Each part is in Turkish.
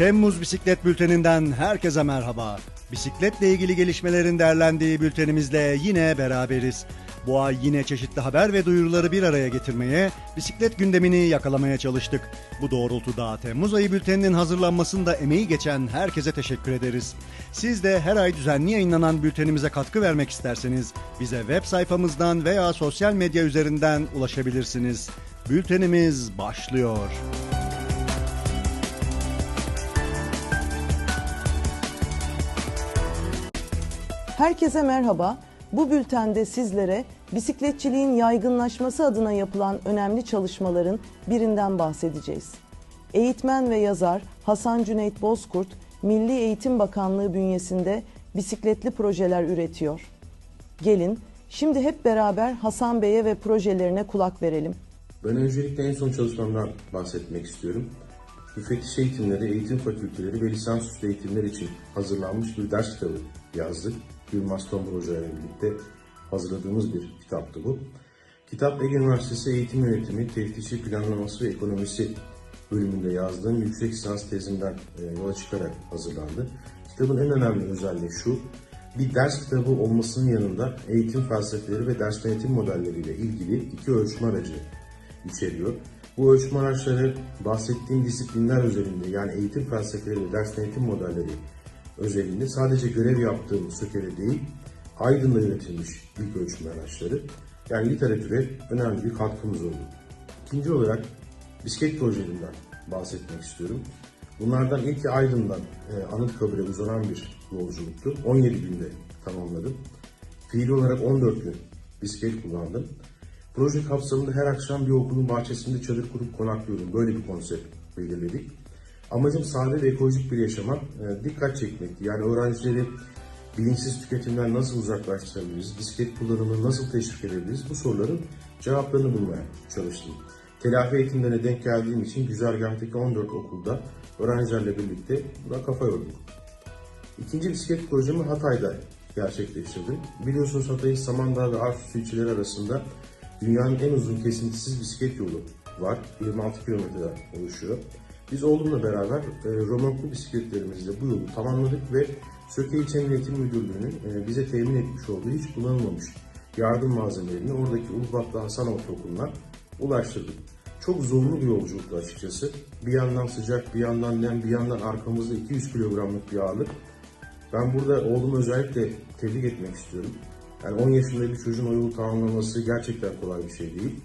Temmuz Bisiklet Bülteninden herkese merhaba. Bisikletle ilgili gelişmelerin değerlendiği bültenimizle yine beraberiz. Bu ay yine çeşitli haber ve duyuruları bir araya getirmeye, bisiklet gündemini yakalamaya çalıştık. Bu doğrultuda Temmuz ayı bülteninin hazırlanmasında emeği geçen herkese teşekkür ederiz. Siz de her ay düzenli yayınlanan bültenimize katkı vermek isterseniz bize web sayfamızdan veya sosyal medya üzerinden ulaşabilirsiniz. Bültenimiz başlıyor. Herkese merhaba. Bu bültende sizlere bisikletçiliğin yaygınlaşması adına yapılan önemli çalışmaların birinden bahsedeceğiz. Eğitmen ve yazar Hasan Cüneyt Bozkurt, Milli Eğitim Bakanlığı bünyesinde bisikletli projeler üretiyor. Gelin şimdi hep beraber Hasan Bey'e ve projelerine kulak verelim. Ben öncelikle en son çalışmamdan bahsetmek istiyorum. Müfettiş eğitimleri, eğitim fakülteleri ve lisansüstü eğitimler için hazırlanmış bir ders kitabı yazdık. Yılmaz Tomburhoca ile birlikte hazırladığımız bir kitaptı bu. Kitap Ege Üniversitesi Eğitim Yönetimi, Teftişi Planlaması ve Ekonomisi bölümünde yazdığım yüksek lisans tezimden e, yola çıkarak hazırlandı. Kitabın en önemli özelliği şu, bir ders kitabı olmasının yanında eğitim felsefeleri ve ders denetim modelleriyle ilgili iki ölçme aracı içeriyor. Bu ölçme araçları bahsettiğim disiplinler özelinde yani eğitim felsefeleri ders denetim modelleri özelinde sadece görev yaptığım sökele değil, Aydın'da üretilmiş ilk ölçme araçları. Yani literatüre önemli bir katkımız oldu. İkinci olarak bisiklet projelerinden bahsetmek istiyorum. Bunlardan ilki Aydın'dan e, Anıtkabir'e uzanan bir yolculuktu. 17 günde tamamladım. Fiili olarak 14 gün bisiklet kullandım. Proje kapsamında her akşam bir okulun bahçesinde çadır kurup konaklıyorum. Böyle bir konsept belirledik. Amacım sade ve ekolojik bir yaşama e, dikkat çekmekti. Yani öğrencileri bilinçsiz tüketimden nasıl uzaklaştırabiliriz, bisiklet kullanımını nasıl teşvik edebiliriz bu soruların cevaplarını bulmaya çalıştım. Telafi eğitimlerine denk geldiğim için güzergahtaki 14 okulda öğrencilerle birlikte buna kafa yorduk. İkinci bisiklet projemi Hatay'da gerçekleştirdim. Biliyorsunuz Hatay'ın Samandağ ve Arsus ilçeleri arasında dünyanın en uzun kesintisiz bisiklet yolu var. 26 kilometreden oluşuyor. Biz oğlumla beraber e, romorklu bisikletlerimizle bu yolu tamamladık ve Söke İlçe Emniyetim Müdürlüğü'nün e, bize temin etmiş olduğu hiç kullanılmamış yardım malzemelerini oradaki Ulubatlı Hasan Ortaokulu'na ulaştırdık. Çok zorlu bir yolculuktu açıkçası. Bir yandan sıcak, bir yandan nem, bir yandan arkamızda 200 kilogramlık bir ağırlık. Ben burada oğlumu özellikle tebrik etmek istiyorum. Yani 10 yaşında bir çocuğun o yolu tamamlaması gerçekten kolay bir şey değil.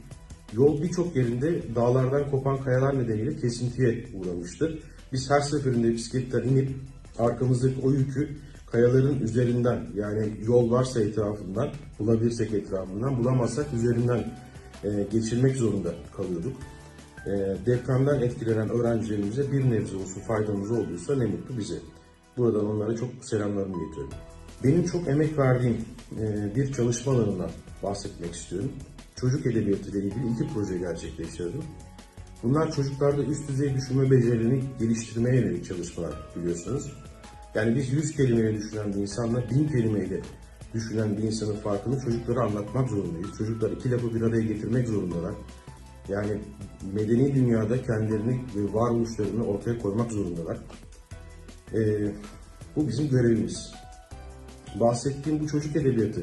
Yol birçok yerinde dağlardan kopan kayalar nedeniyle kesintiye uğramıştı. Biz her seferinde bisikletten inip arkamızdaki o yükü kayaların üzerinden yani yol varsa etrafından bulabilirsek etrafından bulamazsak üzerinden e, geçirmek zorunda kalıyorduk. E, depremden etkilenen öğrencilerimize bir nebze olsun faydamız olduysa ne mutlu bize. Buradan onlara çok selamlarımı iletiyorum. Benim çok emek verdiğim e, bir çalışma alanından bahsetmek istiyorum. Çocuk edebiyatı ile ilgili iki proje gerçekleştirdim. Bunlar çocuklarda üst düzey düşünme becerilerini geliştirmeye yönelik çalışmalar biliyorsunuz. Yani biz 100 kelimeyle düşünen bir insanla 1000 kelimeyle düşünen bir insanın farkını çocuklara anlatmak zorundayız. Çocuklar iki lafı bir araya getirmek zorundalar. Yani medeni dünyada kendilerini ve varoluşlarını ortaya koymak zorundalar. Ee, bu bizim görevimiz. Bahsettiğim bu çocuk edebiyatı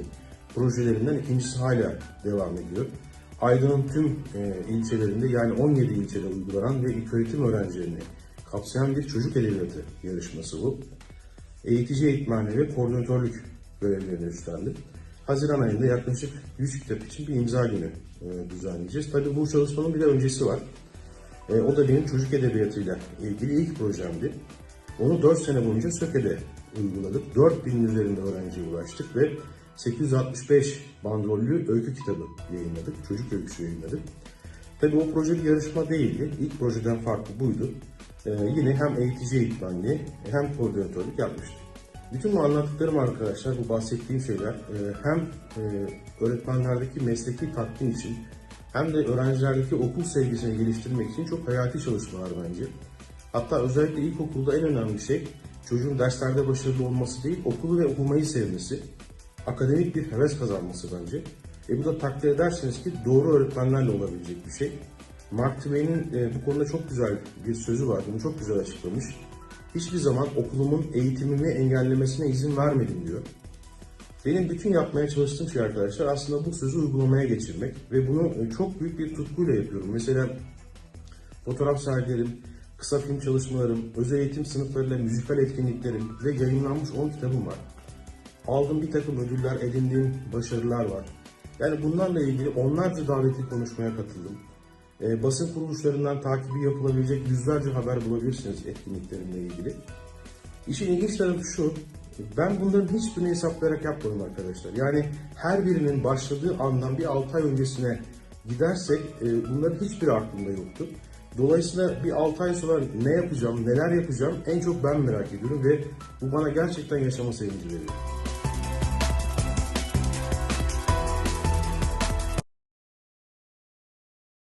projelerinden ikincisi hala devam ediyor. Aydın'ın tüm e, ilçelerinde yani 17 ilçede uygulanan ve ilköğretim öğrencilerini kapsayan bir çocuk edebiyatı yarışması bu. Eğitici eğitmenliği ve koordinatörlük görevlerini üstlendim. Haziran ayında yaklaşık 100 kitap için bir imza günü e, düzenleyeceğiz. Tabii bu çalışmanın bir de öncesi var. E, o da benim çocuk edebiyatıyla ilgili ilk projemdi. Onu 4 sene boyunca Söke'de uyguladık. 4000 üzerinde öğrenciye ulaştık ve 865 bandrollü öykü kitabı yayınladık. Çocuk öyküsü yayınladık. Tabii o proje bir yarışma değildi. İlk projeden farklı buydu. Ee, yine hem eğitici eğitmenliği hem koordinatörlük yapmıştık. Bütün bu anlattıklarım arkadaşlar, bu bahsettiğim şeyler e, hem e, öğretmenlerdeki mesleki tatmin için hem de öğrencilerdeki okul sevgisini geliştirmek için çok hayati çalışmalar bence. Hatta özellikle ilkokulda en önemli şey çocuğun derslerde başarılı olması değil, okulu ve okumayı sevmesi, akademik bir heves kazanması bence. E bu da takdir edersiniz ki doğru öğretmenlerle olabilecek bir şey. Mark Twain'in e, bu konuda çok güzel bir sözü var, bunu çok güzel açıklamış. hiçbir zaman okulumun eğitimimi engellemesine izin vermedim diyor. Benim bütün yapmaya çalıştığım şey arkadaşlar aslında bu sözü uygulamaya geçirmek ve bunu e, çok büyük bir tutkuyla yapıyorum. Mesela fotoğraf sergilerim, kısa film çalışmalarım, özel eğitim sınıflarıyla müzikal etkinliklerim ve yayınlanmış 10 kitabım var. Aldığım bir takım ödüller, edindiğim başarılar var. Yani bunlarla ilgili onlarca davetli konuşmaya katıldım. E, basın kuruluşlarından takibi yapılabilecek yüzlerce haber bulabilirsiniz etkinliklerimle ilgili. İşin ilginç tarafı şu, ben bunların hiçbirini hesaplayarak yapmadım arkadaşlar. Yani her birinin başladığı andan bir 6 ay öncesine gidersek e, bunların hiçbiri aklımda yoktu. Dolayısıyla bir 6 ay sonra ne yapacağım, neler yapacağım en çok ben merak ediyorum ve bu bana gerçekten yaşama sevinci veriyor.